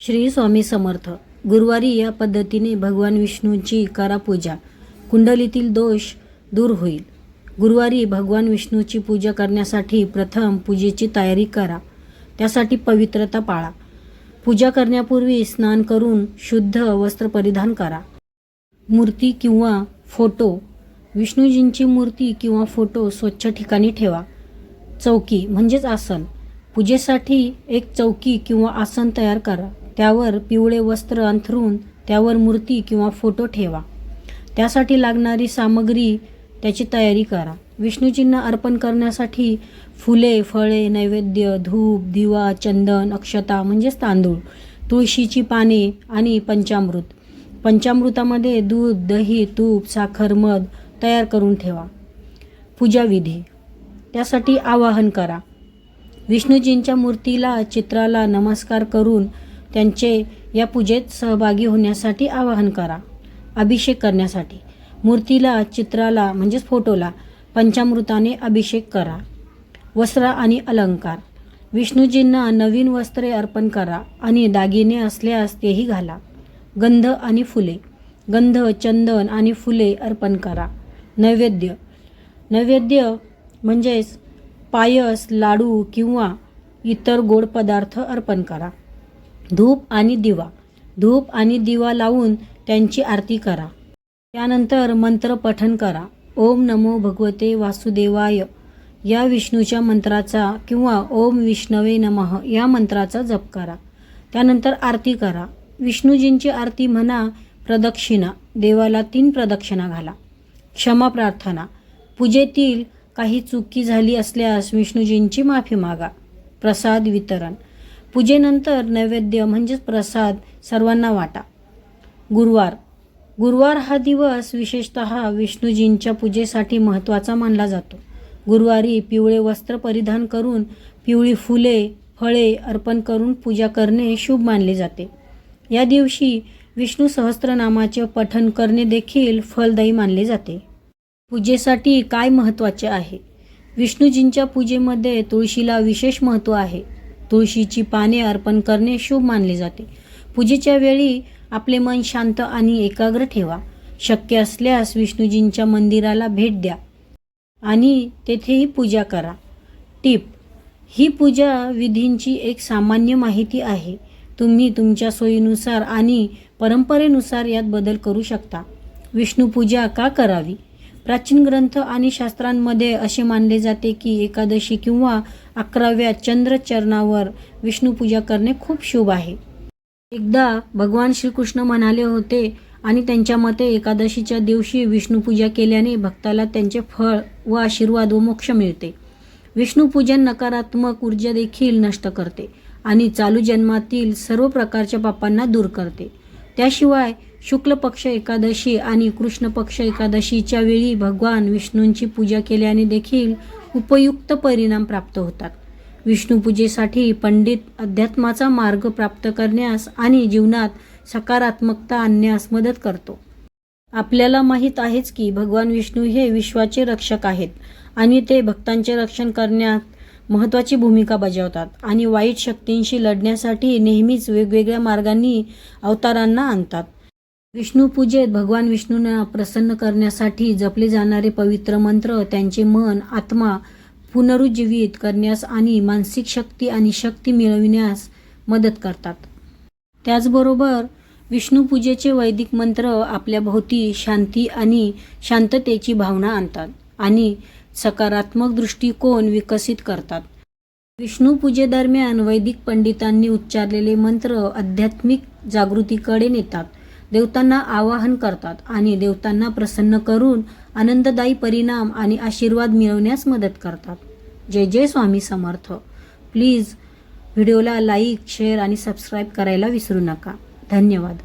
श्री स्वामी समर्थ. गुरुवारी या पद्धतीने भगवान विष्णूंची करा पूजा कुंडलीतील दोष दूर होईल. गुरुवारी भगवान विष्णूची पूजा करण्यासाठी प्रथम पूजेची तयारी करा. त्यासाठी पवित्रता पाळा. पूजा करण्यापूर्वी स्नान करून शुद्ध वस्त्र परिधान करा. मूर्ती किंवा फोटो. विष्णूजींची मूर्ती किंवा फोटो स्वच्छ ठिकाणी ठेवा. चौकी म्हणजेच आसन. पूजेसाठी एक चौकी किंवा आसन तयार करा. त्यावर पिवळे वस्त्र अंथरून त्यावर मूर्ती किंवा फोटो ठेवा. त्यासाठी लागणारी सामग्री त्याची तयारी करा. विष्णूजींना अर्पण करण्यासाठी फुले फळे नैवेद्य धूप दिवा चंदन अक्षता म्हणजेच तांदूळ तुळशीची पाने आणि पंचामृत. पंचामृतामध्ये दूध दही तूप साखर मध तयार करून ठेवा. पूजाविधी त्यासाठी आवाहन करा. विष्णूजींच्या मूर्तीला चित्राला नमस्कार करून त्यांचे या पूजेत सहभागी होण्यासाठी आवाहन करा. अभिषेक करण्यासाठी. मूर्तीला चित्राला म्हणजेच फोटोला पंचामृताने अभिषेक करा. वस्त्र आणि अलंकार. विष्णूजींना नवीन वस्त्रे अर्पण करा आणि दागिने असल्यास तेही घाला. गंध आणि फुले. गंध चंदन आणि फुले अर्पण करा. नैवेद्य. नैवेद्य म्हणजेच पायस लाडू किंवा इतर गोड पदार्थ अर्पण करा. धूप आणि दिवा. धूप आणि दिवा लावून त्यांची आरती करा. त्यानंतर मंत्र पठन करा. ओम नमो भगवते वासुदेवाय. या विष्णूच्या मंत्राचा किंवा ओम विष्णवे नमः या मंत्राचा जप करा. त्यानंतर आरती करा. विष्णूजींची आरती म्हणा प्रदक्षिणा. देवाला तीन प्रदक्षिणा घाला. क्षमा प्रार्थना. पूजेतील काही चुकी झाली असल्यास विष्णूजींची माफी मागा. प्रसाद वितरण. पूजेनंतर नैवेद्य म्हणजेच प्रसाद सर्वांना वाटा. गुरुवार. गुरुवार हा दिवस विशेषत विष्णूजींच्या पूजेसाठी महत्त्वाचा मानला जातो. गुरुवारी पिवळे वस्त्र परिधान करून पिवळी फुले फळे अर्पण करून पूजा करणे शुभ मानले जाते. या दिवशी विष्णू सहस्त्रनामाचे पठन करणे देखील फलदायी मानले जाते. पूजेसाठी काय महत्त्वाचे आहे? विष्णूजींच्या पूजेमध्ये तुळशीला विशेष महत्त्व आहे. तुळशीची पाने अर्पण करणे शुभ मानले जाते. पूजेच्या वेळी आपले मन शांत आणि एकाग्र ठेवा. शक्य असल्यास विष्णूजींच्या मंदिराला भेट द्या आणि तेथेही पूजा करा. टिप ही पूजा विधींची एक सामान्य माहिती आहे. तुम्ही तुमच्या सोयीनुसार आणि परंपरेनुसार यात बदल करू शकता. विष्णूपूजा का करावी? प्राचीन ग्रंथ आणि शास्त्रांमध्ये असे मानले जाते की एकादशी किंवा अकराव्या चंद्रचरणावर विष्णूपूजा करणे खूप शुभ आहे. एकदा भगवान श्रीकृष्ण म्हणाले होते आणि त्यांच्या मते एकादशीच्या दिवशी विष्णूपूजा केल्याने भक्ताला त्यांचे फळ व आशीर्वाद व मोक्ष मिळते. विष्णूपूजन नकारात्मक ऊर्जा देखील नष्ट करते आणि चालू जन्मातील सर्व प्रकारच्या पापांना दूर करते. त्याशिवाय शुक्ल पक्ष एकादशी आणि कृष्ण पक्ष एकादशीच्या वेळी भगवान विष्णूंची पूजा केल्याने देखील उपयुक्त परिणाम प्राप्त होतात. विष्णूपूजेसाठी पंडित अध्यात्माचा मार्ग प्राप्त करण्यास आणि जीवनात सकारात्मकता आणण्यास मदत करतो. आपल्याला माहीत आहेच की भगवान विष्णू हे विश्वाचे रक्षक आहेत आणि ते भक्तांचे रक्षण करण्यात महत्त्वाची भूमिका बजावतात आणि वाईट शक्तींशी लढण्यासाठी नेहमीच वेगवेगळ्या मार्गांनी अवतारांना आणतात. विष्णूपूजेत भगवान विष्णूंना प्रसन्न करण्यासाठी जपले जाणारे पवित्र मंत्र त्यांचे मन आत्मा पुनरुज्जीवित करण्यास आणि मानसिक शक्ती आणि शक्ती मिळविण्यास मदत करतात. त्याचबरोबर विष्णूपूजेचे वैदिक मंत्र आपल्या भोवती शांती आणि शांततेची भावना आणतात. आणि सकारात्मक दृष्टिकोन विकसित करतात? विष्णूपूजेदरम्यान वैदिक पंडितांनी उच्चारलेले मंत्र आध्यात्मिक जागृतीकडे नेतात. देवतांना आवाहन करतात आणि देवतांना प्रसन्न करून आनंददायी परिणाम आणि आशीर्वाद मिळवण्यास मदत करतात. जय जय स्वामी समर्थ. प्लीज व्हिडिओला लाईक शेअर आणि सबस्क्राईब करायला विसरू नका. धन्यवाद.